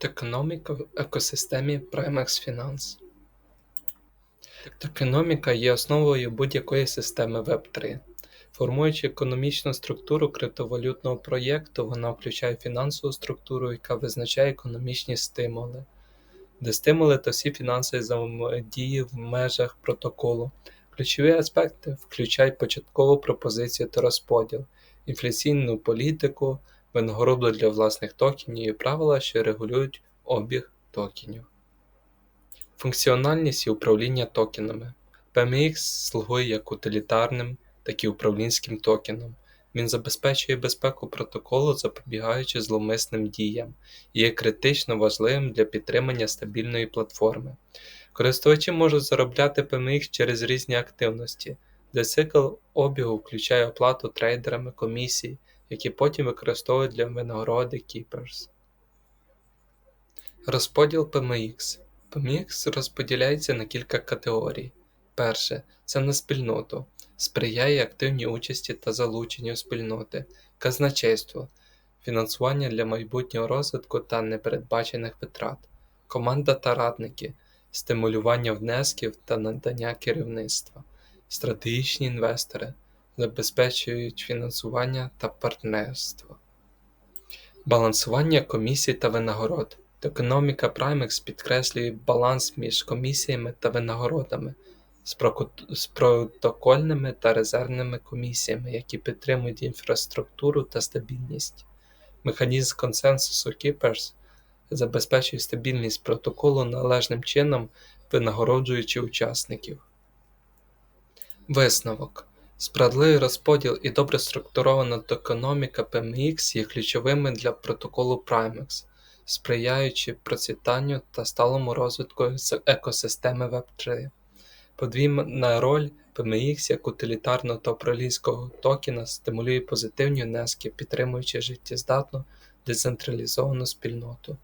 Токеноміка в екосистемі Primex Finance Токеноміка є основою будь-якої системи Web3. Формуючи економічну структуру криптовалютного проєкту, вона включає фінансову структуру, яка визначає економічні стимули, де стимули та всі фінансові взаємодії в межах протоколу. Ключові аспекти включають початкову пропозицію та розподіл, інфляційну політику, винагороду для власних токенів і правила, що регулюють обіг токенів. Функціональність і управління токенами. PMX слугує як утилітарним, так і управлінським токеном. Він забезпечує безпеку протоколу, запобігаючи зловмисним діям, і є критично важливим для підтримання стабільної платформи. Користувачі можуть заробляти PMX через різні активності, де цикл обігу включає оплату трейдерами комісій, які потім використовують для винагороди Keepers. Розподіл PMX. PMX розподіляється на кілька категорій. Перше це на спільноту, сприяє активній участі та залученню спільноти, казначейство, фінансування для майбутнього розвитку та непередбачених витрат, команда та радники, стимулювання внесків та надання керівництва, стратегічні інвестори, забезпечують фінансування та партнерство. Балансування комісій та винагород. Токеноміка Primex підкреслює баланс між комісіями та винагородами, з протокольними та резервними комісіями, які підтримують інфраструктуру та стабільність. Механізм консенсусу Keepers забезпечує стабільність протоколу належним чином, винагороджуючи учасників. Висновок Справедливий розподіл і добре структурована токеноміка PMX є ключовими для протоколу Primex, сприяючи процвітанню та сталому розвитку екосистеми Web3. Подвійна роль PMX як утилітарного та управлінського токена стимулює позитивні внески, підтримуючи життєздатну децентралізовану спільноту.